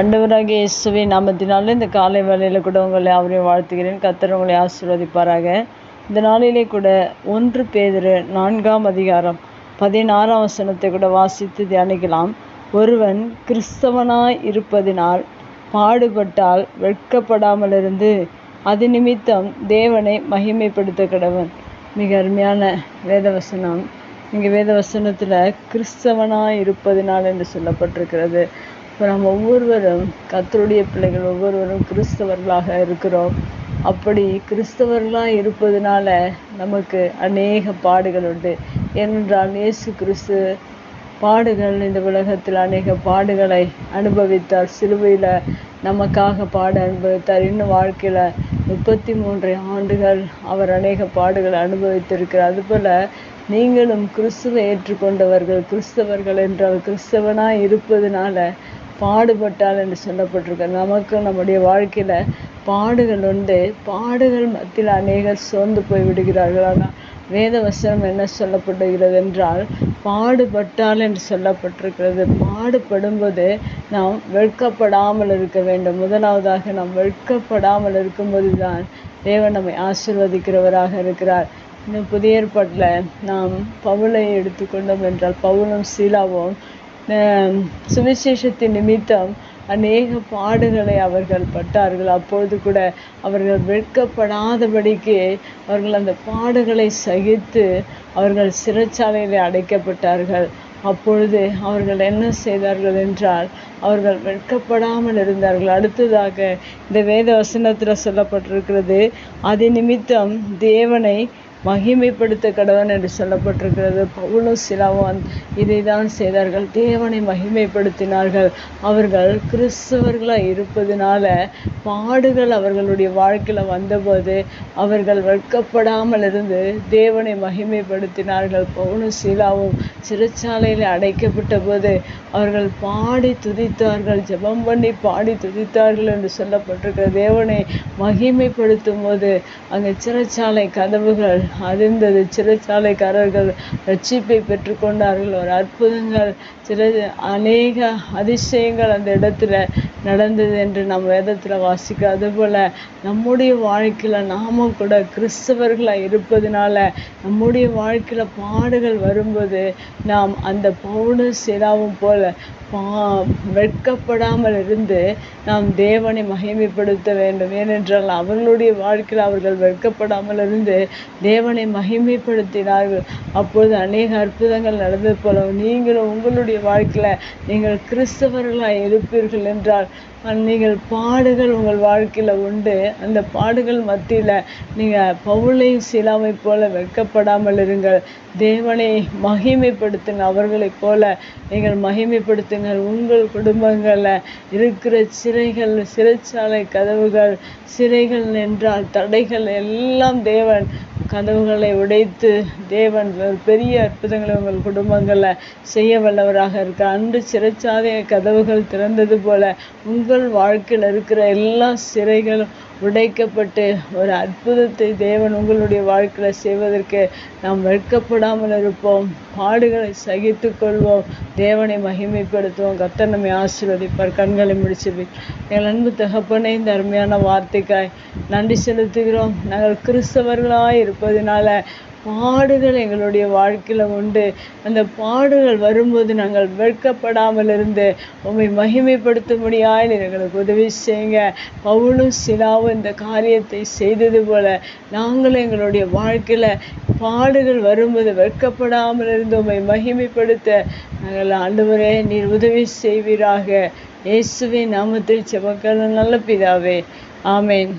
ஆண்டவராகிய இயேசுவை நாமத்தினாலும் இந்த காலை வேலையில் கூட உங்களை அவரையும் வாழ்த்துகிறேன். கத்தர் உங்களை ஆசீர்வதிப்பாராக. இந்த நாளிலே கூட ஒன்று பேதிரு நான்காம் அதிகாரம் பதினாறாம் வசனத்தை கூட வாசித்து தியானிக்கலாம். ஒருவன் கிறிஸ்தவனாய் இருப்பதினால் பாடுபட்டால் வெட்கப்படாமல் இருந்து அது நிமித்தம் தேவனை மகிமைப்படுத்த கடவன். மிக அருமையான வேதவசனம். இங்கே வேதவசனத்தில் கிறிஸ்தவனாய் இருப்பதினால் என்று சொல்லப்பட்டிருக்கிறது. இப்போ நம்ம ஒவ்வொருவரும் கத்தருடைய பிள்ளைகள் ஒவ்வொருவரும் கிறிஸ்தவர்களாக இருக்கிறோம். அப்படி கிறிஸ்தவர்களாக இருப்பதனால நமக்கு அநேக பாடுகள் உண்டு. ஏனென்றால் இயேசு கிறிஸ்து பாடுகள் இந்த உலகத்தில் அநேக பாடுகளை அனுபவித்தார். சிலுவையில் நமக்காக பாட அனுபவித்தார். இன்னும் வாழ்க்கையில் முப்பத்தி மூன்று ஆண்டுகள் அவர் அநேக பாடுகளை அனுபவித்திருக்கிறார். அதுபோல் நீங்களும் கிறிஸ்துவை ஏற்றுக்கொண்டவர்கள் கிறிஸ்தவர்கள் என்றால் கிறிஸ்தவனாக இருப்பதனால பாடுபட்டால் என்று சொல்லப்பட்டிருக்க நமக்கு நம்முடைய வாழ்க்கையில் பாடுகள் உண்டு. பாடுகள் மத்தியில் அநேகர் சோர்ந்து போய் விடுகிறார்கள். ஆனால் வேத வசனம் என்ன சொல்லப்படுகிறது என்றால் பாடுபட்டால் என்று சொல்லப்பட்டிருக்கிறது. பாடுபடும்போது நாம் வெட்கப்படாமல் இருக்க வேண்டும். முதலாவதாக நாம் வெட்கப்படாமல் இருக்கும்போது தான் தேவன் நம்மை ஆசிர்வதிக்கிறவராக இருக்கிறார். இன்னும் புதிய ஏற்பாட்டில் நாம் பவுலை எடுத்துக்கொண்டோம் என்றால் பவுலும் சீலாவும் சுவிசேஷத்தின் நிமித்தம் அநேக பாடுகளை அவர்கள் பட்டார்கள். அப்பொழுது கூட அவர்கள் வெட்கப்படாதபடிக்கு அவர்கள் அந்த பாடுகளை சகித்து அவர்கள் சிறைச்சாலையில் அடைக்கப்பட்டார்கள். அப்பொழுது அவர்கள் என்ன செய்தார்கள் என்றால் அவர்கள் வெட்கப்படாமல் இருந்தார்கள். அடுத்ததாக இந்த வேத வசனத்தில் சொல்லப்பட்டிருக்கிறது அது நிமித்தம் தேவனை மகிமைப்படுத்த கடவன் என்று சொல்லப்பட்டிருக்கிறது. பவுலும் சிலாவும் இதை தான் செய்தார்கள். தேவனை மகிமைப்படுத்தினார்கள். அவர்கள் கிறிஸ்தவர்களாக இருப்பதனால பாடுகள் அவர்களுடைய வாழ்க்கையில் வந்தபோது அவர்கள் வெட்கப்படாமல் இருந்து தேவனை மகிமைப்படுத்தினார்கள். பவுனும் சீலாவும் சிறைச்சாலையில் அடைக்கப்பட்ட போது அவர்கள் பாடி துதித்தார்கள். ஜபம் பண்ணி பாடி துதித்தார்கள் என்று சொல்லப்பட்டிருக்கிற தேவனை மகிமைப்படுத்தும் போது அங்கே சிறைச்சாலை கதவுகள் அதிர்ந்தது சிறைச்சாலைக்காரர்கள் ரட்சிப்பை பெற்றுக்கொண்டார்கள். ஒரு அற்புதங்கள் சிறை அநேக அதிசயங்கள் அந்த இடத்துல நடந்தது என்று நம் வேதத்தில் வாசிக்க அதுபோல் நம்முடைய வாழ்க்கையில் நாமும் கூட கிறிஸ்தவர்களாக இருப்பதனால நம்முடைய வாழ்க்கையில் பாடுகள் வரும்போது நாம் அந்த பவுன சிராவும் போல பா வெட்கப்படாமல் இருந்து நாம் தேவனை மகிமைப்படுத்த வேண்டும். ஏனென்றால் அவர்களுடைய வாழ்க்கையில் அவர்கள் வெட்கப்படாமல் இருந்து தேவனை மகிமைப்படுத்தினார்கள். அப்பொழுது அநேக அற்புதங்கள் நடந்தது போல நீங்களும் உங்களுடைய வாழ்க்கையில் நீங்கள் கிறிஸ்தவர்களாக இருப்பீர்கள் என்றால் நீங்கள் பாடுகள் உங்கள் வாழ்க்கையில் உண்டு. அந்த பாடுகள் மத்தியில் நீங்கள் பவுளையும் சிலாமை போல வெட்கப்படாமல் இருங்கள் தேவனை மகிமைப்படுத்துங்க அவர்களைப் போல நீங்கள் மகிமைப்படுத்துங்கள் உங்கள் குடும்பங்களில் இருக்கிற சிறைகள் சிறைச்சாலை கதவுகள் சிறைகள் என்றால் தடைகள் எல்லாம் தேவன் கதவுகளை உடைத்து தேவன் ஒரு பெரிய அற்புதங்களை உங்கள் குடும்பங்களில் செய்ய வல்லவராக இருக்க அன்று சிறைச்சாலைய கதவுகள் திறந்தது போல உங்கள் வாழ்க்கையில் இருக்கிற எல்லா சிறைகளும் உடைக்கப்பட்டு ஒரு அற்புதத்தை தேவன் உங்களுடைய வாழ்க்கையில் செய்வதற்கு நாம் வெட்கப்படாமல் இருப்போம். பாடுகளை சகித்து கொள்வோம். தேவனை மகிமைப்படுத்துவோம். கத்தர் நம்மை ஆசீர்வதிப்பார். கண்களை முடிச்சிருவி எங்கள் அன்பு தகப்பனே இந்த அருமையான வார்த்தைக்காய் நன்றி செலுத்துகிறோம். நாங்கள் கிறிஸ்தவர்களாக இருப்பதனால பாடுகள் எங்களுடைய வாழ்க்கையில் உண்டு. அந்த பாடுகள் வரும்போது நாங்கள் வெட்கப்படாமல் இருந்து உண்மை மகிமைப்படுத்த முடியாது எங்களுக்கு உதவி செய்யுங்க. பவுலும் சிலாவும் இந்த காரியத்தை செய்தது போல நாங்களும் எங்களுடைய வாழ்க்கையில் பாடுகள் வரும்போது வெட்கப்படாமல் இருந்து உண்மை மகிமைப்படுத்த நாங்கள் ஆண்டவரே நீர் உதவி செய்வீராக. இயேசுவின் நாமத்தில் செவக்கல நல்ல பிதாவே. ஆமேன்.